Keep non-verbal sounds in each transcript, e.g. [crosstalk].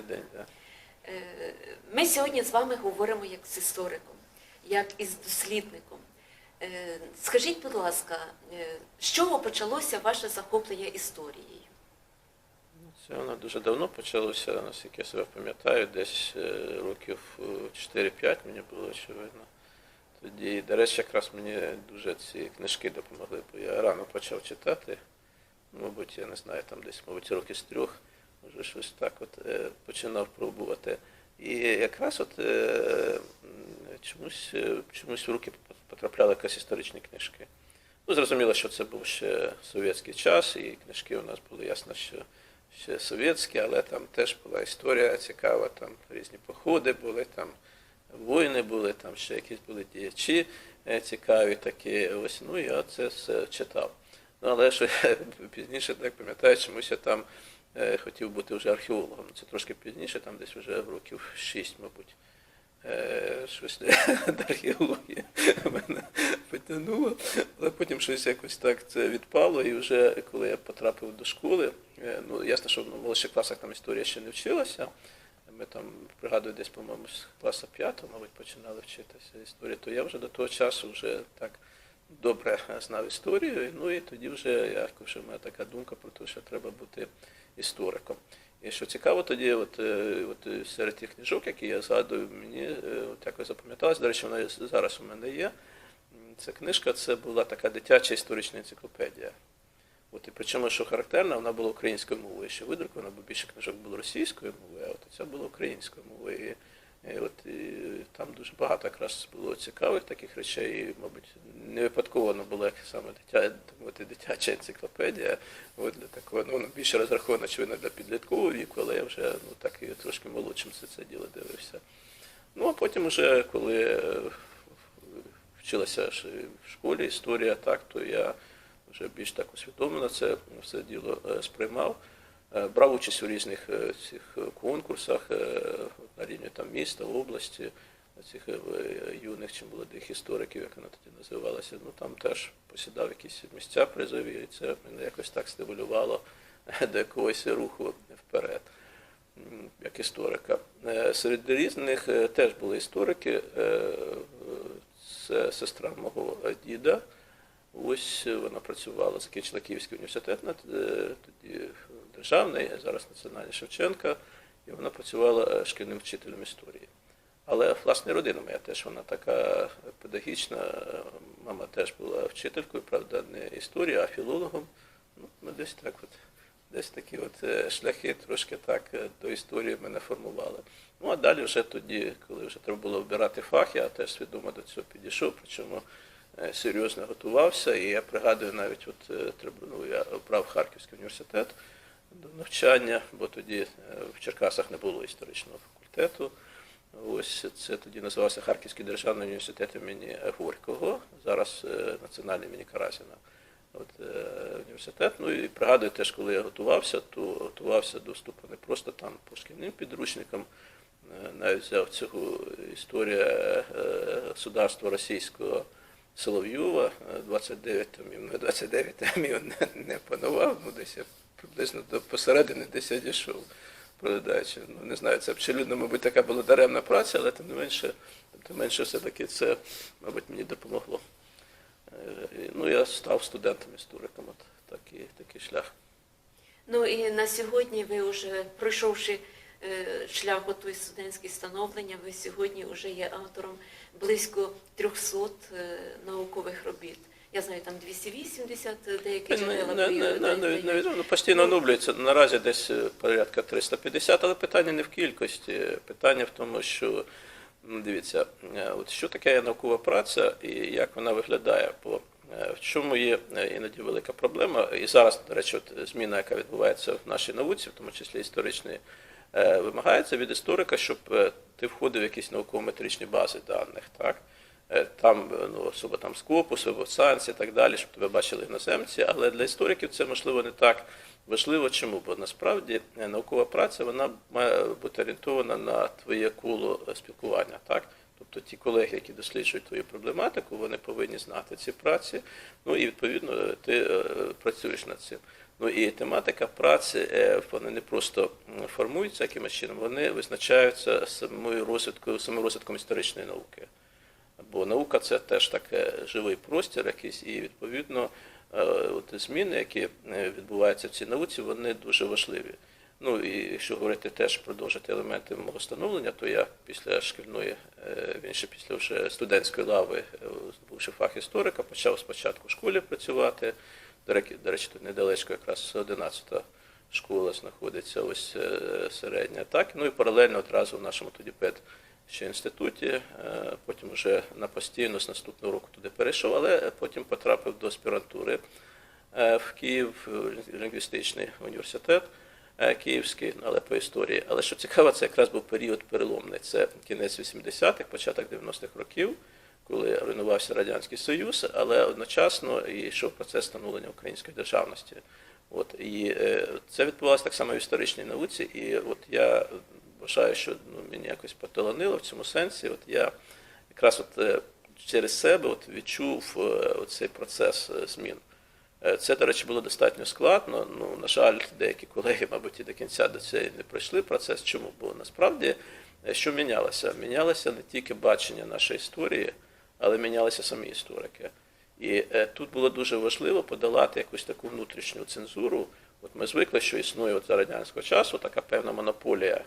Добрий день. Да. Е, Ми сьогодні з вами говоримо як з істориком, як із дослідником. Е, Скажіть, будь ласка, е, з чого почалося ваше захоплення історією? Це воно дуже давно почалося, наскільки я себе пам'ятаю, десь років е, 4-5 мені було очевидно. Тоді, до речі, якраз мені дуже ці книжки допомогли, бо я рано почав читати. Ну, Мабуть, я не знаю, там десь, мабуть, років з трьох, може щось так от е, починав пробувати. І якраз от е, чомусь, е, чомусь в руки потрапляли якісь історичні книжки. Ну, зрозуміло, що це був ще совєтський час, і книжки у нас були ясно, що ще совєтські, але там теж була історія цікава, там різні походи були, там воїни були, там ще якісь були діячі цікаві такі. Ось, ну я це все читав. Ну, але що я [laughs] пізніше так пам'ятаю, чомусь я там хотів бути вже археологом. Це трошки пізніше, там десь вже років 6, мабуть. Е, щось [laughs] до археології мене потягнуло, але потім щось якось так це відпало. І вже коли я потрапив до школи, е, ну ясно, що в молодших класах там історія ще не вчилася. Ми там, пригадую, десь, по-моєму, з класу п'ятого, мабуть, починали вчитися історії, то я вже до того часу вже так добре знав історію. Ну і тоді вже якось в мене така думка про те, що треба бути істориком. І що цікаво тоді, от, е, от серед тих книжок, які я згадую, мені е, от якось запам'яталось, до речі, вона зараз у мене є. Ця книжка це була така дитяча історична енциклопедія. От і причому, що характерно, вона була українською мовою. Ще видрукована, бо більше книжок було російською мовою, а от ця була українською мовою. От і там дуже багато якраз було цікавих таких речей. І, мабуть, не випадково вона була як саме дитя, мовити, дитяча енциклопедія. От для такого, ну, більше розрахована, очевидно, для підліткового віку, але я вже ну, так і трошки молодшим все це діло дивився. Ну, а потім, вже, коли е, вчилася в школі історія, так, то я вже більш так усвідомлено це все діло е, сприймав. Е, Брав участь у різних цих конкурсах е, на рівні там міста, області, цих е, юних чи молодих істориків, як вона тоді називалася. Ну там теж посідав якісь місця призові, і це мене якось так стимулювало [laughs] до якогось руху вперед, як історика. Е, Серед різних е, теж були історики. Е, Це сестра мого діда. Ось е, вона працювала, закінчила Київський університет, е, тоді державний, зараз Національний Шевченка, і вона працювала е, шкільним вчителем історії. Але власне родина моя теж вона така педагогічна. Мама теж була вчителькою, правда, не історії, а філологом. Ну, десь так от, десь такі от шляхи трошки так до історії мене формували. Ну а далі вже тоді, коли вже треба було обирати фах, я теж свідомо до цього підійшов, причому серйозно готувався. І я пригадую навіть, от е, ну, я обрав Харківський університет до навчання, бо тоді е, в Черкасах не було історичного факультету. Ось це тоді називався Харківський державний університет імені Горького, зараз е, Національний імені Карасіна. От, е, університет. Ну і пригадую теж, коли я готувався, то готувався до вступу не просто там по шкільним підручникам, е, навіть взяв цього історія е, государства російського Соловйова, е, 29 томів, ну 29 томів не, не панував, ну десь я приблизно до посередини десь я дійшов проглядаючи. Ну, не знаю, це абсолютно, мабуть, така була даремна праця, але тим не менше, тим менше все-таки це, мабуть, мені допомогло. Е, Ну, я став студентом-істориком, от такий, такий шлях. Ну і на сьогодні ви вже пройшовши е, шлях у той студентське становлення, ви сьогодні вже є автором близько 300 е, наукових робіт. Я знаю, там 280 деякі джерела не, не, не, не, дають. не відомо, постійно оновлюється. Наразі десь е, порядка 350, але питання не в кількості. Питання в тому, що ну, дивіться, е, от що таке наукова праця і як вона виглядає. Бо е, в чому є е, іноді велика проблема, і зараз, до речі, от зміна, яка відбувається в нашій науці, в тому числі історичної, е, вимагається від історика, щоб е, ти входив в якісь науково-метричні бази даних. Так? Е, Там е, ну, особо там Скопус, Вебсанс і так далі, щоб тебе бачили іноземці, але для істориків це можливо не так важливо. Чому? Бо насправді е, наукова праця вона має бути орієнтована на твоє коло спілкування. Так? Тобто ті колеги, які досліджують твою проблематику, вони повинні знати ці праці, ну і відповідно ти працюєш над цим. Ну і тематика праці вони не просто формуються якимось чином, вони визначаються самою розвиткою, самим розвитком історичної науки. Бо наука це теж таке живий простір якийсь, і відповідно е, от зміни, які е, відбуваються в цій науці, вони дуже важливі. Ну і якщо говорити теж продовжити елементи мого становлення, то я після шкільної, е, він ще після вже студентської лави, здобувши фах історика, почав спочатку в школі працювати. До речі, тут недалечко якраз 11-та школа знаходиться, ось середня. Так, ну і паралельно одразу в нашому тоді пед ще інституті, е, потім вже на постійно з наступного року туди перейшов, але потім потрапив до аспірантури е, в Київ, лінгвістичний університет е, Київський, але по історії. Але що цікаво, це якраз був період переломний. Це кінець 80-х, початок 90-х років, коли руйнувався Радянський Союз, але одночасно і йшов процес становлення української державності. От і це відбувалося так само в історичній науці. І от я вважаю, що ну, мені якось поталанило в цьому сенсі. От я якраз от е, через себе от відчув е, цей процес е, змін. Це, до речі, було достатньо складно. Ну, на жаль, деякі колеги, мабуть, і до кінця до цього не пройшли процес. Чому? Бо насправді що мінялося? Мінялося не тільки бачення нашої історії, але мінялися самі історики. І тут було дуже важливо подолати якусь таку внутрішню цензуру. От ми звикли, що існує от за радянського часу така певна монополія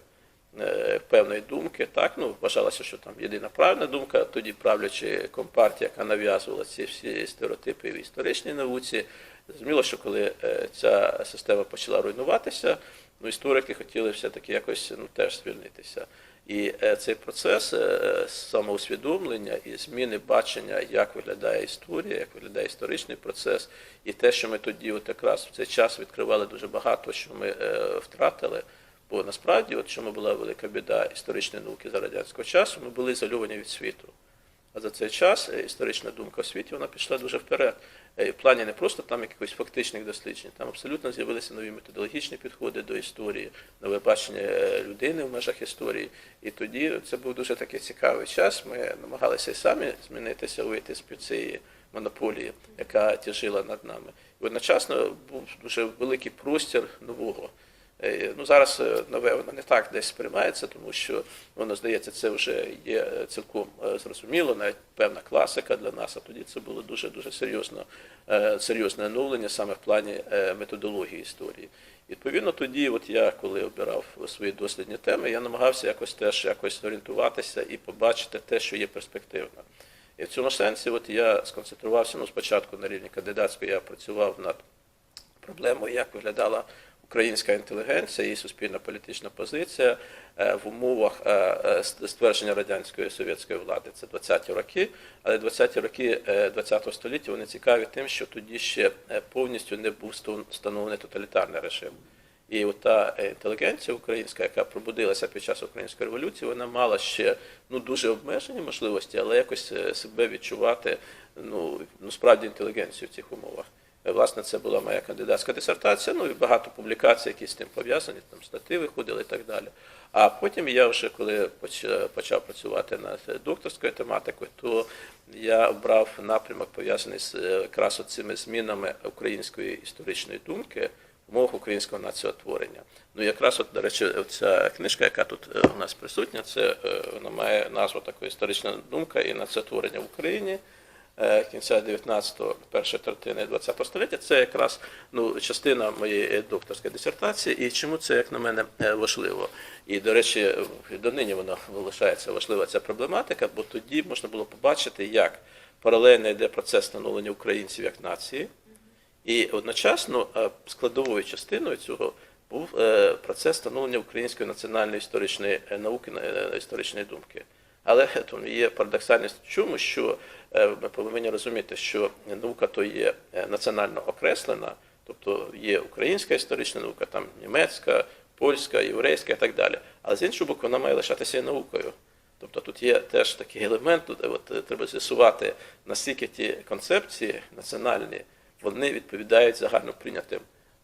певної думки. Так, ну вважалося, що там єдина правильна думка, тоді правлячи компартія, яка нав'язувала ці всі стереотипи в історичній науці. Зрозуміло, що коли е, ця система почала руйнуватися, ну історики хотіли все-таки якось ну, теж звільнитися. І е, цей процес е, самоусвідомлення і зміни бачення, як виглядає історія, як виглядає історичний процес, і те, що ми тоді, от якраз в цей час відкривали дуже багато, що ми е, втратили. Бо насправді, от чому була велика біда історичної науки за радянського часу, ми були ізольовані від світу. А за цей час е, історична думка в світі вона пішла дуже вперед. Е, В плані не просто там якихось фактичних досліджень, там абсолютно з'явилися нові методологічні підходи до історії, нове бачення е, людини в межах історії. І тоді це був дуже такий цікавий час. Ми намагалися і самі змінитися, вийти з під цієї монополії, яка тяжила над нами. І одночасно був дуже великий простір нового. Е, Ну, зараз е, нове воно не так десь сприймається, тому що воно здається, це вже є е, цілком зрозуміло, навіть певна класика для нас. А тоді це було дуже дуже серйозно, серйозне оновлення саме в плані методології історії. Відповідно, тоді, от я коли обирав свої дослідні теми, я намагався якось теж якось орієнтуватися і побачити те, що є перспективно. І в цьому сенсі, от я сконцентрувався ну, спочатку на рівні кандидатської, я працював над проблемою, як виглядала українська інтелігенція і суспільна політична позиція е, в умовах е, е, ствердження радянської совєтської влади. Це 20-ті роки, але 20-ті роки 20-го століття вони цікаві тим, що тоді ще повністю не був встановлений тоталітарний режим. І от та інтелігенція українська, яка пробудилася під час української революції, вона мала ще ну дуже обмежені можливості, але якось себе відчувати ну, ну справді інтелігенцію в цих умовах. Власне, це була моя кандидатська дисертація, ну і багато публікацій, які з тим пов'язані, там статті виходили і так далі. А потім я вже коли почав працювати над докторською тематикою, то я обрав напрямок пов'язаний з е, якраз цими змінами української історичної думки в умовах українського націотворення. Ну якраз, от, до речі, ця книжка, яка тут е, у нас присутня, це е, вона має назву такої історична думка і націотворення в Україні кінця 19-го, першої третини 20-го століття. Це якраз ну, частина моєї докторської дисертації. І чому це, як на мене, е, важливо? І, до речі, донині вона залишається важлива ця проблематика, бо тоді можна було побачити, як паралельно йде процес становлення українців як нації. І одночасно е, складовою частиною цього був е, процес становлення української національної історичної е, науки, е, історичної думки. Але там є парадоксальність в чому, що е, ми повинні розуміти, що наука то є е, національно окреслена, тобто є українська історична наука, там німецька, польська, єврейська і так далі. Але з іншого боку, вона має лишатися наукою. Тобто тут є теж такий елемент, де от, е, треба з'ясувати, наскільки ті концепції національні вони відповідають загально прийнятим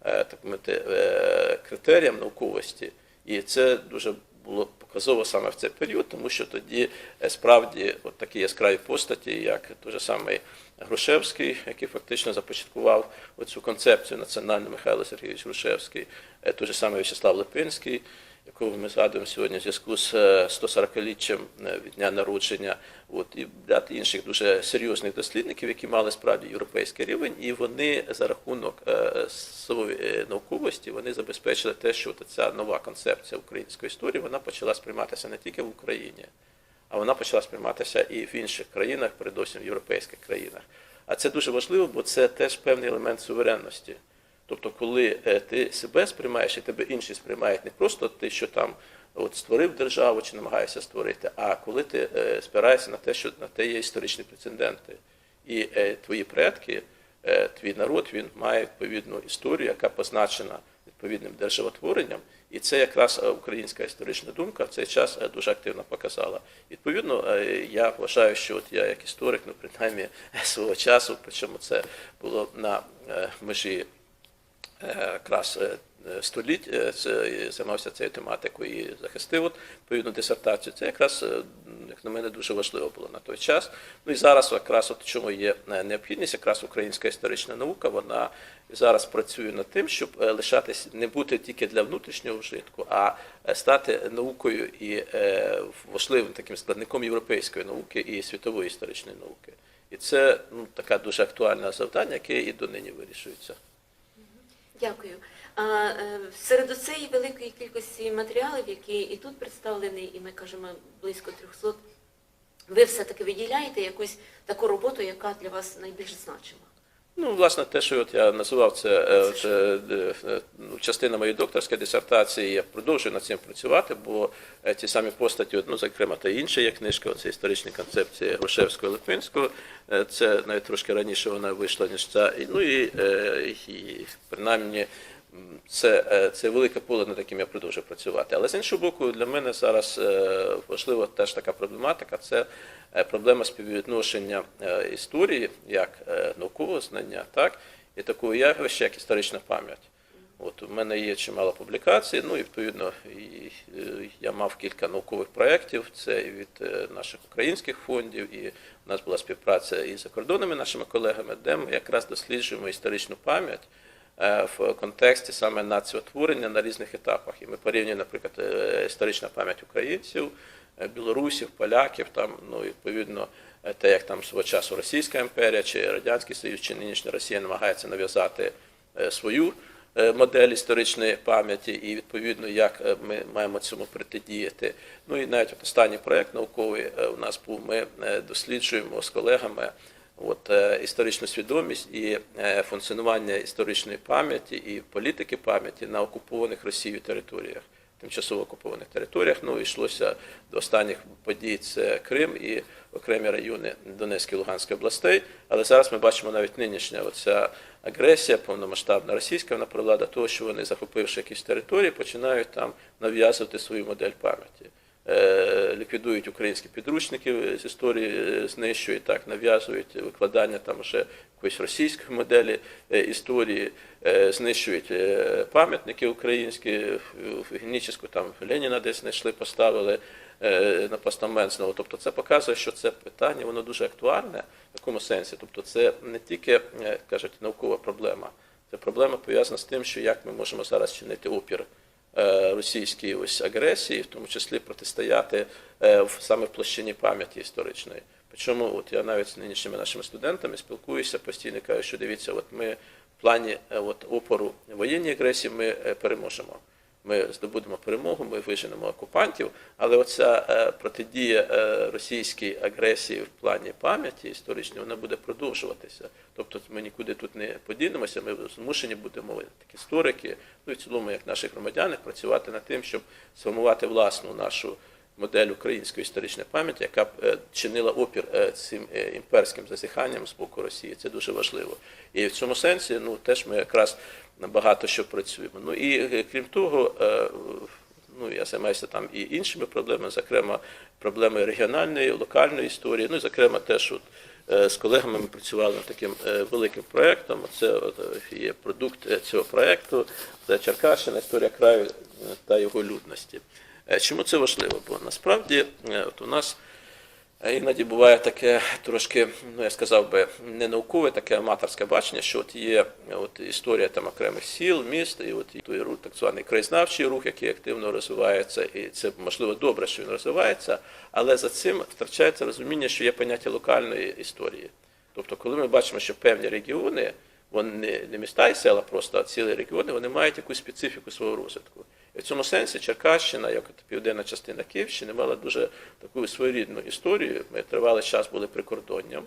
е, так мовити, е, критеріям науковості. І це дуже було показово саме в цей період, тому що тоді е, справді от такі яскраві постаті, як той же самий Грушевський, який фактично започаткував оцю концепцію національну Михайло Сергійович Грушевський, е, той же самий В'ячеслав Липинський, якого ми згадуємо сьогодні в зв'язку з е, 140-ліччям е, від дня народження, от і ряд інших дуже серйозних дослідників, які мали справді європейський рівень, і вони за рахунок е, своєї е, науковості вони забезпечили те, що ця нова концепція української історії вона почала сприйматися не тільки в Україні, а вона почала сприйматися і в інших країнах, передусім в європейських країнах. А це дуже важливо, бо це теж певний елемент суверенності. Тобто, коли е, ти себе сприймаєш і тебе інші сприймають не просто ти, що там от створив державу чи намагаєшся створити, а коли ти е, спираєшся на те, що на те є історичні прецеденти. І е, твої предки, твій народ, він має відповідну історію, яка позначена відповідним державотворенням. І це якраз українська історична думка в цей час дуже активно показала. Відповідно, я вважаю, що от я як історик, ну принаймні [laughs] свого часу, причому це було на межі якраз е, століть е, це, і займався цією тематикою і захистив от, відповідну дисертацію. Це якраз, е, як на мене, дуже важливо було на той час. Ну і зараз якраз от чому є е, необхідність, якраз українська історична наука, вона зараз працює над тим, щоб е, лишатись не бути тільки для внутрішнього вжитку, а е, стати наукою і е, важливим таким складником європейської науки і світової історичної науки. І це ну, таке дуже актуальне завдання, яке і донині вирішується. Дякую. А е, серед цієї великої кількості матеріалів, які і тут представлені, і ми кажемо близько 300, ви все-таки виділяєте якусь таку роботу, яка для вас найбільш значима? Ну, власне, те, що от я називав, це, е, от, е, е, е, частина моєї докторської дисертації. Я продовжую над цим працювати, бо ті самі постаті, ну, зокрема, та інша є книжка, оце історичні концепції Грушевського Липинського. Це навіть трошки раніше вона вийшла, ніж ця. Ну і, і принаймні. Це, це велике поле, над яким я продовжую працювати. Але з іншого боку, для мене зараз важлива теж така проблематика це проблема співвідношення е, історії як е, наукового знання, так, і такого явища, як історична пам'ять. От у мене є чимало публікацій, ну і відповідно е, я мав кілька наукових проєктів, це і від е, наших українських фондів, і у нас була співпраця із закордонними нашими колегами, де ми якраз досліджуємо історичну пам'ять е, в контексті саме націотворення на різних етапах. І ми порівнюємо, наприклад, е, історична пам'ять українців, е, білорусів, поляків, там, ну, відповідно, е, те, як там свого часу Російська імперія, чи Радянський Союз, чи нинішня Росія намагається нав'язати е, свою е, модель історичної пам'яті, і відповідно, як е, ми маємо цьому протидіяти. Ну і навіть от останній проект науковий е, у нас був. Ми е, досліджуємо з колегами от, е, історичну свідомість і е, функціонування історичної пам'яті і політики пам'яті на окупованих Росією територіях, тимчасово окупованих територіях. Ну, йшлося до останніх подій це Крим і окремі райони Донецької Луганської областей. Але зараз ми бачимо навіть нинішня оця агресія повномасштабна російська, вона привела до того, що вони, захопивши якісь території, починають там нав'язувати свою модель пам'яті. Е, ліквідують українські підручники з історії, е, знищують так, нав'язують викладання там вже якоїсь російської моделі е, історії, знищують пам'ятники українські, Генічеську там Леніна десь знайшли, поставили на постамент знову. Тобто це показує, що це питання воно дуже актуальне в якому сенсі. Тобто це не тільки кажуть наукова проблема, це проблема пов'язана з тим, що як ми можемо зараз чинити опір російській ось агресії, в тому числі протистояти е, саме в площині пам'яті історичної. Причому, от я навіть з нинішніми нашими студентами спілкуюся постійно, кажу, що дивіться, от ми в плані е, от, опору воєнній агресії ми е, переможемо. Ми здобудемо перемогу, ми виженемо окупантів, але оця е, протидія е, російській агресії в плані пам'яті історичної, вона буде продовжуватися. Тобто ми нікуди тут не подінемося, ми змушені будемо як історики, ну і в цілому, як наші громадяни, працювати над тим, щоб сформувати власну нашу модель української історичної пам'яті, яка б е, чинила опір цим імперським зазіханням з боку Росії. Це дуже важливо. І в цьому сенсі ну, теж ми якраз багато що працюємо. Ну і е, крім того, е, ну, я займаюся там і іншими проблемами, зокрема, проблеми регіональної, локальної історії, ну і зокрема теж от, е, з колегами ми працювали над таким великим проєктом. Це от, є продукт цього проєкту, це Черкащина, історія краю та його людності. Чому це важливо? Бо насправді от у нас іноді буває таке трошки, ну я сказав би, не наукове, таке аматорське бачення, що от є е, от історія там окремих сіл, міст, і от той рух, так званий краєзнавчий рух, який активно розвивається, і це можливо добре, що він розвивається, але за цим втрачається розуміння, що є поняття локальної історії. Тобто, коли ми бачимо, що певні регіони, вони не міста і села, просто а цілі регіони, вони мають якусь специфіку свого розвитку. І в цьому сенсі Черкащина, як південна частина Київщини, мала дуже таку своєрідну історію. Ми тривалий час були прикордонням.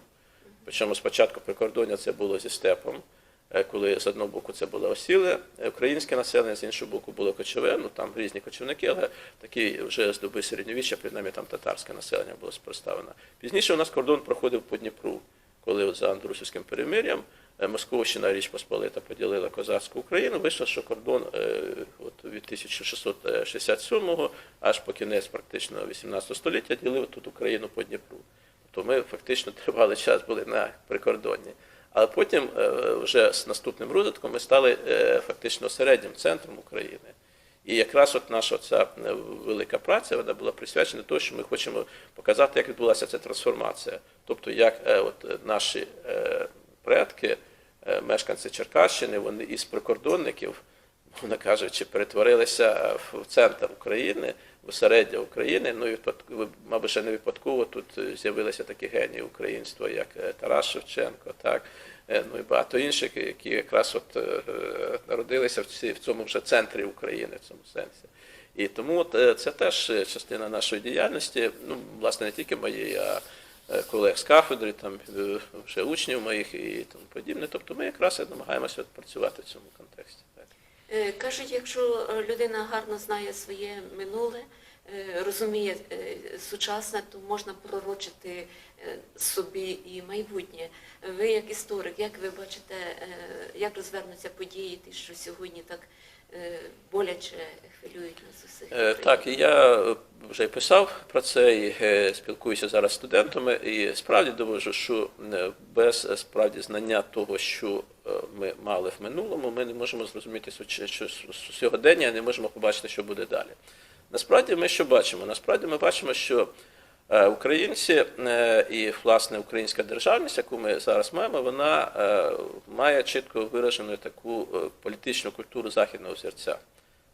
Причому спочатку прикордоння це було зі степом, е, коли з одного боку це було осіле е, українське населення, з іншого боку було кочове, ну там різні кочівники, але такі вже з доби середньовіччя, принаймні там татарське населення було представлено. Пізніше у нас кордон проходив по Дніпру, коли за Андрусівським перемир'ям е, Московщина Річ Посполита поділила козацьку Україну, вийшло, що кордон від 1667 аж по кінець практично 18 століття ділив тут Україну по Дніпру. Тобто ми фактично [laughs] тривалий час були на прикордонні. Але потім е, вже з наступним розвитком ми стали е, фактично середнім центром України. І якраз от наша ця е, велика праця вона була присвячена тому, що ми хочемо показати, як відбулася ця трансформація. Тобто, як от наші предки, мешканці Черкащини, вони із прикордонників, мовно кажучи, перетворилися в центр України, в осереддя України. Ну і мабуть, ще не випадково тут е, з'явилися такі генії українства, як е, Тарас Шевченко, так, е, ну і багато інших, які якраз от народилися в, цьому вже центрі України, в цьому сенсі. І тому це теж частина нашої діяльності, ну, власне, не тільки моєї, а колег з кафедри, там вже учнів моїх і тому подібне. Тобто ми якраз намагаємося працювати в цьому контексті. Е, Кажуть, якщо е, людина гарно знає своє минуле, е, розуміє сучасне, то можна пророчити собі і майбутнє. Ви, як історик, як ви бачите, як розвернуться події, ті, що сьогодні так боляче хвилюють нас усіх? Так, я вже писав про це, і спілкуюся зараз з студентами, і справді довожу, що без справді знання того, що ми мали в минулому, ми не можемо зрозуміти сьогодення, не можемо побачити, що буде далі. Насправді ми що бачимо? Насправді ми бачимо, що е, українці е, і власне українська державність, яку ми зараз маємо, вона е, має чітко виражену таку політичну культуру західного взірця.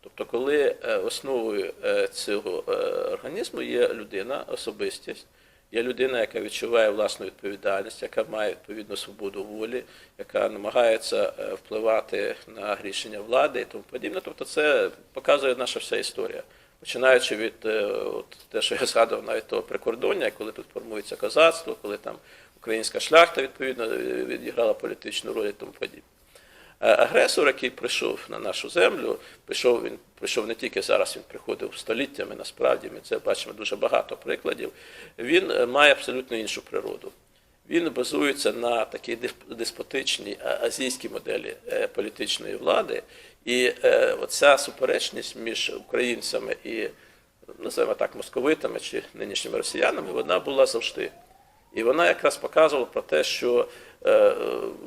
Тобто, коли основою цього організму є людина, особистість, є людина, яка відчуває власну відповідальність, яка має відповідну свободу волі, яка намагається е, впливати на рішення влади і тому подібне. Тобто, це показує наша вся історія. Починаючи від е, от, те, що я згадував навіть того прикордоння, коли тут формується козацтво, коли там українська шляхта відповідно е, відіграла політичну роль і тому подібне. Е, Агресор, який прийшов на нашу землю, прийшов він прийшов не тільки зараз, він приходив століттями. Насправді ми це бачимо дуже багато прикладів. Він е, має абсолютно іншу природу. Він базується на такій деспотичній азійській моделі е, політичної влади. І е, оця суперечність між українцями і, називаємо так, московитами чи нинішніми росіянами, вона була завжди. І вона якраз показувала про те, що е, е,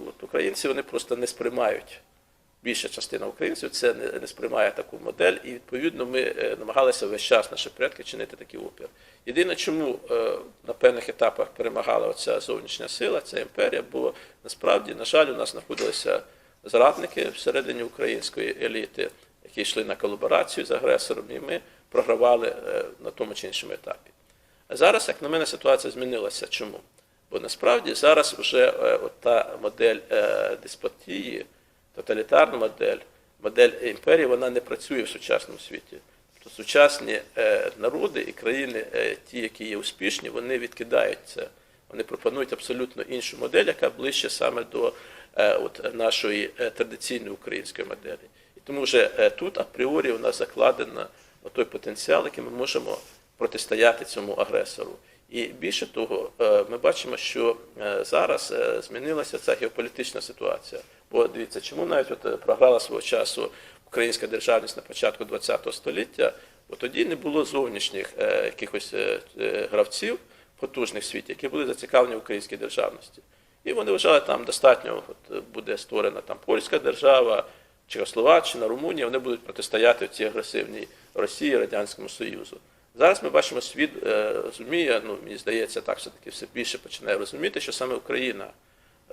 от українці вони просто не сприймають. Більша частина українців це не, не сприймає таку модель, і відповідно ми е, намагалися весь час наші предки чинити такий опір. Єдине, чому е, на певних етапах перемагала оця зовнішня сила, ця імперія, бо насправді, на жаль, у нас знаходилися зрадники всередині української еліти, які йшли на колаборацію з агресором, і ми програвали е, на тому чи іншому етапі. А Зараз, як на мене, ситуація змінилася. Чому? Бо насправді зараз вже е, та модель е, деспотії, тоталітарна модель, модель імперії, вона не працює в сучасному світі. Тобто сучасні е, народи і країни, ті, які є успішні, вони відкидають це. Вони пропонують абсолютно іншу модель, яка ближче саме до от, нашої традиційної української моделі. І тому вже тут апріорі у нас закладено той потенціал, який ми можемо протистояти цьому агресору. І більше того, е, ми бачимо, що е, зараз е, змінилася ця геополітична ситуація. Бо дивіться, чому навіть от програла свого часу українська державність на початку ХХ століття, бо тоді не було зовнішніх якихось гравців потужних в світі, які були зацікавлені в українській державності. І вони вважали, там достатньо от, буде створена там польська держава, Чехословаччина, Румунія, вони будуть протистояти цій агресивній Росії, Радянському Союзу. Зараз ми бачимо, світ е, розуміє, ну мені здається, так все-таки все більше починає розуміти, що саме Україна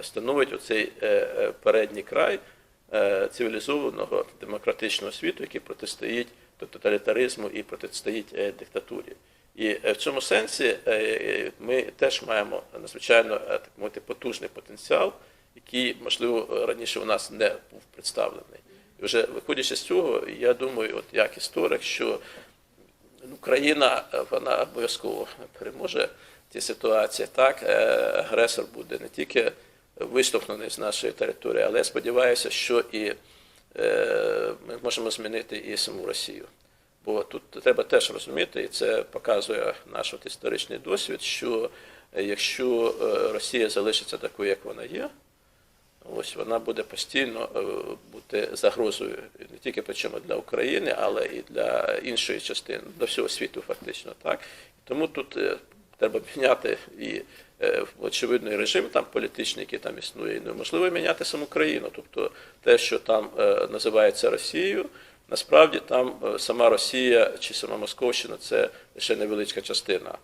становить оцей е, е, передній край цивілізованого демократичного світу, який протистоїть тоталітаризму і протистоїть диктатурі. І в цьому сенсі ми теж маємо надзвичайно так мовити потужний потенціал, який, можливо, раніше у нас не був представлений. І вже виходячи з цього, я думаю, от як історик, що ну, країна е, вона обов'язково переможе в цій ситуації. Так, е, агресор буде не тільки виштовхнений з нашої території, але я сподіваюся, що і е, ми можемо змінити і саму Росію. Бо тут треба теж розуміти, і це показує наш от історичний досвід, що якщо Росія залишиться такою, як вона є, ось вона буде постійно е, бути загрозою не тільки причому для України, але і для іншої частини, до всього світу, фактично. Так тому тут е, треба міняти і е, очевидно режим там політичний, який там існує, і неможливо міняти саму країну. Тобто те, що там називається Росією. Насправді там сама Росія чи сама Московщина це лише невеличка частина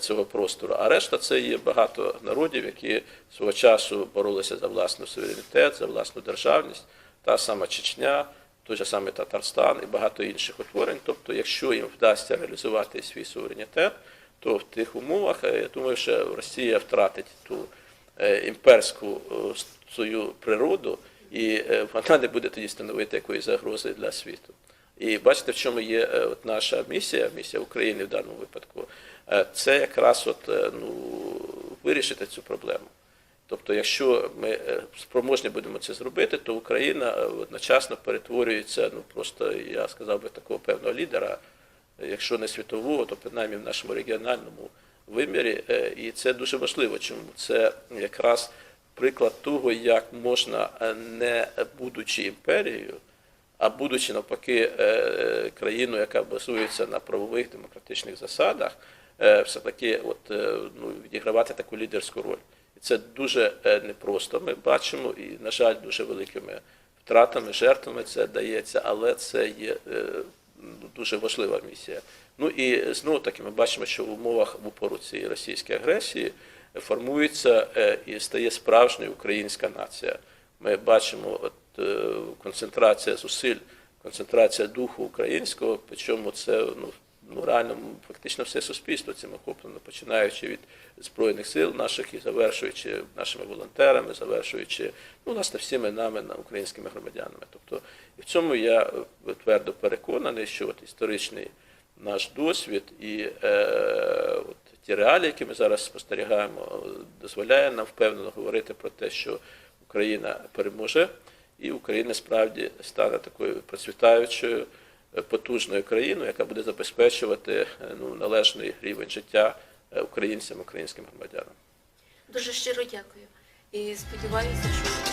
цього простору. А решта це є багато народів, які свого часу боролися за власний суверенітет, за власну державність, та сама Чечня, той же самий Татарстан і багато інших утворень. Тобто, якщо їм вдасться реалізувати свій суверенітет, то в тих умовах е, я думаю, що Росія втратить ту е, імперську е, свою природу, і е, вона не буде тоді становити якоїсь загрози для світу. І бачите, в чому є е, от наша місія, місія України в даному випадку, Е, це якраз от, е, ну, вирішити цю проблему. Тобто, якщо ми е, спроможні будемо це зробити, то Україна е, одночасно перетворюється, ну просто я сказав би такого певного лідера, е, якщо не світового, то принаймні в нашому регіональному вимірі. Е, І це дуже важливо. Чому це якраз приклад того, як можна, е, не будучи імперією, а будучи навпаки е, країною, яка базується на правових демократичних засадах, е, все-таки от, е, ну, відігравати таку лідерську роль. І це дуже е, непросто. Ми бачимо, і, на жаль, дуже великими втратами, жертвами це дається, але це є дуже важлива місія. Ну і знову таки ми бачимо, що в умовах в упору цієї російської агресії формується і стає справжньою українська нація. Ми бачимо от, концентрація зусиль, концентрація духу українського, причому це ну, ну реально фактично все суспільство цим охоплено, починаючи від збройних сил наших і завершуючи нашими волонтерами, завершуючи ну, власне всіми нами, українськими громадянами. Тобто, і в цьому я е, твердо переконаний, що от історичний наш досвід і е, от ті реалії, які ми зараз спостерігаємо, е, дозволяє нам впевнено говорити про те, що Україна переможе, і Україна справді стане такою процвітаючою, потужною країною, яка буде забезпечувати е, ну, належний рівень життя е, українцям, українським громадянам. Дуже щиро дякую. І сподіваюся, що